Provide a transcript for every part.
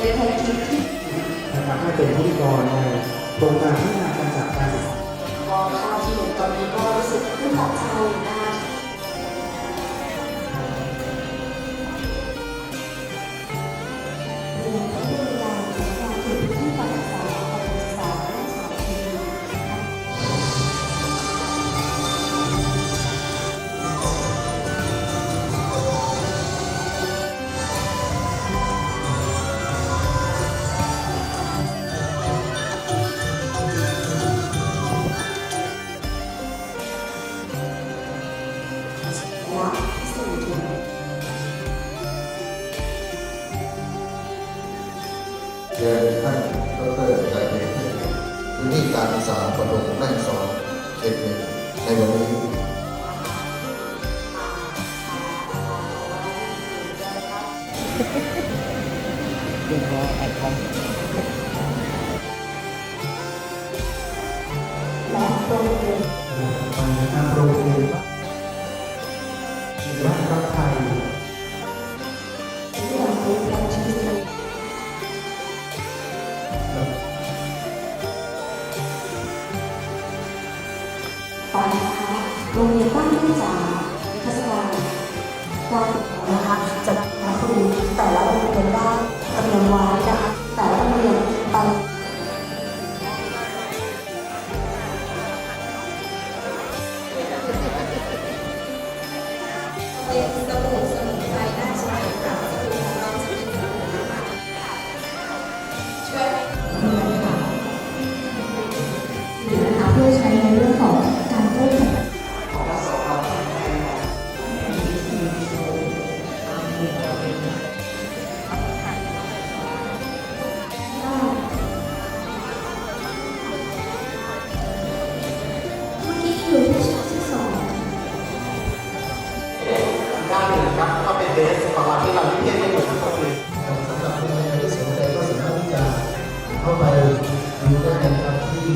เรียนให้ทีมที่นะครับให้เป็นพิธีกรในโครงการพัฒนาการจัดการศึกษาก็เท่าที่เห็นตอนนี้ก็รู้สึกขึ้นตัดใจนะ และสี่ถึงเรียนท่านดรใจเย็นพื้นที่การศึกษาประถมแม่สอนเขตหนึ่งในวันนี้เป็นเพราะแอดคอม รงเรียนบ้านแม่จ๋าเทศบาลการศึกษานะคะจะนำนักเรียนแต่ละโรงเรียนได้เตรียมไว้นะคะแต่ละโรงเรียนไปเด็กสมุ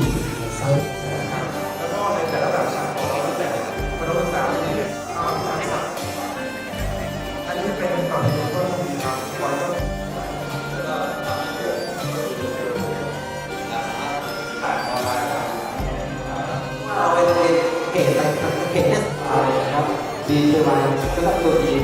ที่อซแล้วก็ในแต่ละดับชั้นของเราแต่พนักงานสาวที่เอาทางสัตว์อันนี้เป็นก่อนเริ่มต้นครับก่อนต้นเราเป็นเกตอะไรครับเกตเนี่ยครับดีเทลไลน์ก็ต้องตัวนี้